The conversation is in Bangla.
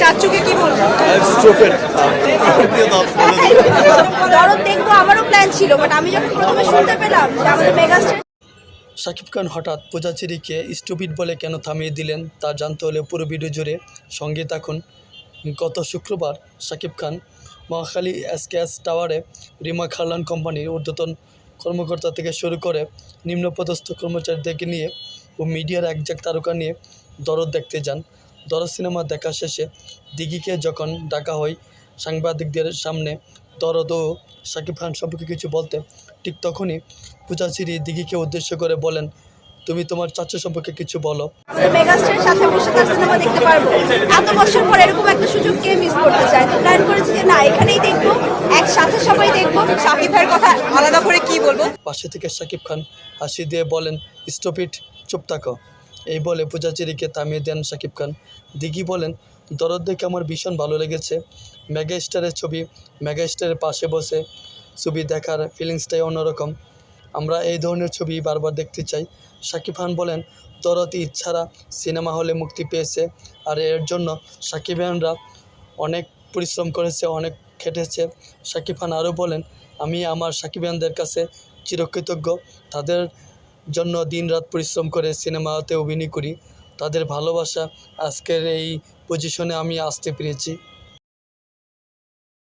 চাচুকে কি বলব? দরদ দেখব আমারও প্ল্যান ছিল বাট আমি যখন প্রথমে শুনতে পেলাম যে আমাদের মেগাস্টার শাকিব খান হঠাৎ পূজাচিরিকে স্টুপিড বলে কেন থামিয়ে দিলেন তা জানতে হলে পুরো ভিডিও জুড়ে সঙ্গে থাকুন। গত শুক্রবার শাকিব খান মহাখালী এসকেএস টাওয়ারে রিমা খারলান কোম্পানির ঊর্ধ্বতন কর্মকর্তা থেকে শুরু করে নিম্নপদস্থ কর্মচারীদেরকে নিয়ে ও মিডিয়ার একজাক তারকা নিয়ে দরদ দেখতে যান। দরদ সিনেমা দেখা শেষে দিঘিকে যখন ডাকা হয় সাংবাদিকদের সামনে দরদ ও শাকিব খান সম্পর্কে কিছু বলতে ঠিক তখনই পূজাচিরি দিঘিকে উদ্দেশ্য করে বলেন তুমি তোমার চাচা সম্পর্কে কিছু বলো। মেগাস্টারের সাথে বসে সিনেমা দেখতে পারব। এত বছর পর এরকম একটা সুযোগ কে মিস করতে চায়? তো প্ল্যান করেছি যে না এখানেই দেখব একসাথে সবাই দেখব। শাকিব ভাইয়ের কথা আলাদা করে কি বলব? পাশে থেকে শাকিব খান হাসি দিয়ে বলেন স্টপিট চুপ থাকো। এই বলে পূজাচিরিকে থামিয়ে দেন শাকিব খান। দিঘি বলেন, দরদ দেখে আমার ভীষণ ভালো লেগেছে। মেগা স্টারের ছবি মেগা স্টারের পাশে বসে ছবি দেখার ফিলিংসটাই অন্যরকম। আমরা এই ধরনের ছবি বারবার দেখতে চাই। শাকিব খান বলেন, দরদ ইচ্ছারা সিনেমা হলে মুক্তি পেয়েছে আর এর জন্য সাকিবিয়ানরা অনেক পরিশ্রম করেছে, অনেক খেটেছে। শাকিব খান আরও বলেন, আমি আমার সাকিবিয়ানদের কাছে চিরকৃতজ্ঞ। তাদের জন্য দিনরাত পরিশ্রম করে সিনেমাতে অভিনয় করি। তাদের ভালোবাসা আজকের এই পজিশনে আমি আসতে পেরেছি।